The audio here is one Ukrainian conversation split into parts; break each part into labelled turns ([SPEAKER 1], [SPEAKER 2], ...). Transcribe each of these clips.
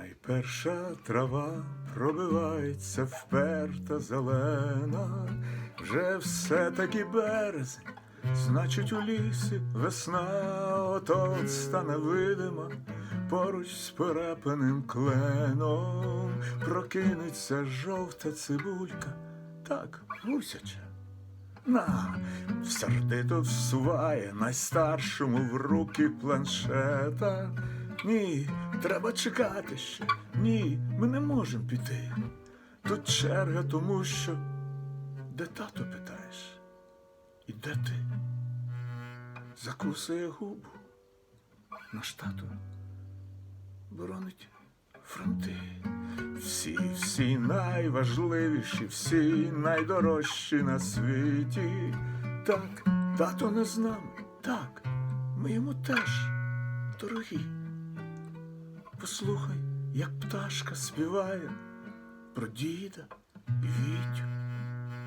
[SPEAKER 1] Найперша трава пробивається вперта зелена, вже все таки березень, значить у лісі весна от стане видима, поруч з перепаним кленом прокинеться жовта цибулька, так гусяча. На, сердито всуває найстаршому в руки планшета. Ні, треба чекати ще. Ні, ми не можемо піти. Тут черга, тому що де тато питаєш? І де ти? Закусує губу. Наш тато боронить фронти. Всі, всі найважливіші, всі найдорожчі на світі. Так, тато не з нами. Так, ми йому теж дорогі. Послухай, як пташка співає про діда і Вітю.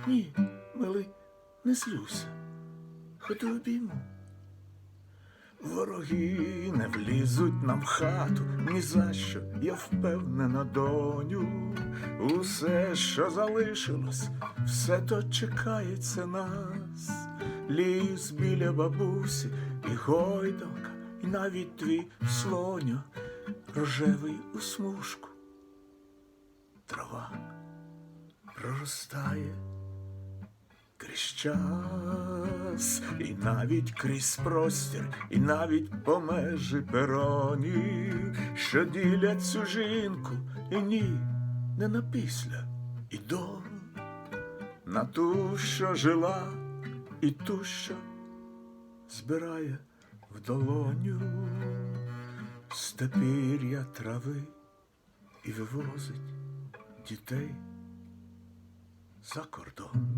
[SPEAKER 1] Ні, милий, не злюся. Ходи обійму. Вороги не влізуть нам в хату, ні за що, я впевнена, доню. Усе, що залишилось, все то чекається нас. Ліс біля бабусі, і гойдалка, і навіть твій слоню, рожевий у смужку. Трава проростає крізь час, і навіть крізь простір, і навіть по межі перонів, що ділять цю жінку, і ні, не на після і до, на ту, що жила, і ту, що збирає в долоню степір'я трави і вивозить дітей за кордон.